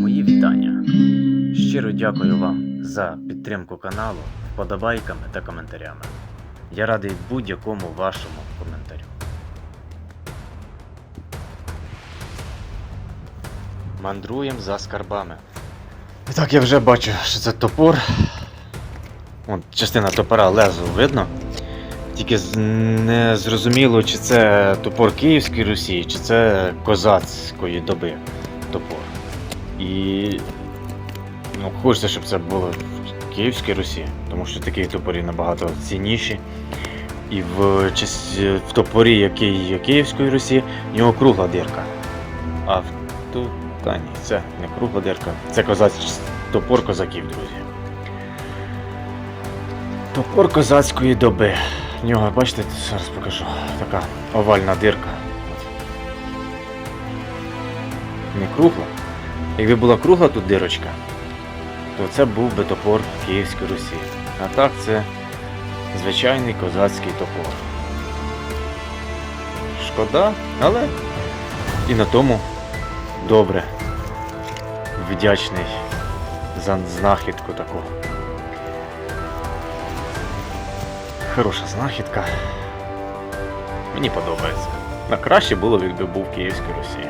Мої вітання. Щиро дякую вам за підтримку каналу, вподобайками та коментарями. Я радий будь-якому вашому коментарю. Мандруємо за скарбами. І так я вже бачу, що це топор. От частина топора лезу видно. Тільки не зрозуміло, чи це топор Київської Русі, чи це козацької доби топор. І ну, хочеться, щоб це було в Київській Русі, тому що такі топорі набагато цінніші. І в, в топорі, який є Київської Русі, в нього кругла дирка. А в тут, та ні, це не кругла дирка, це козацький топор козаків, друзі. Топор козацької доби. В нього, бачите, зараз покажу. Така овальна дирка. Не кругла. Якби була кругла тут дирочка, то це був би топор Київської Русі. А так це звичайний козацький топор. Шкода, але і на тому добре. Вдячний за знахідку таку. Хороша знахідка. Мені подобається. На краще було, якби був Київській Русі.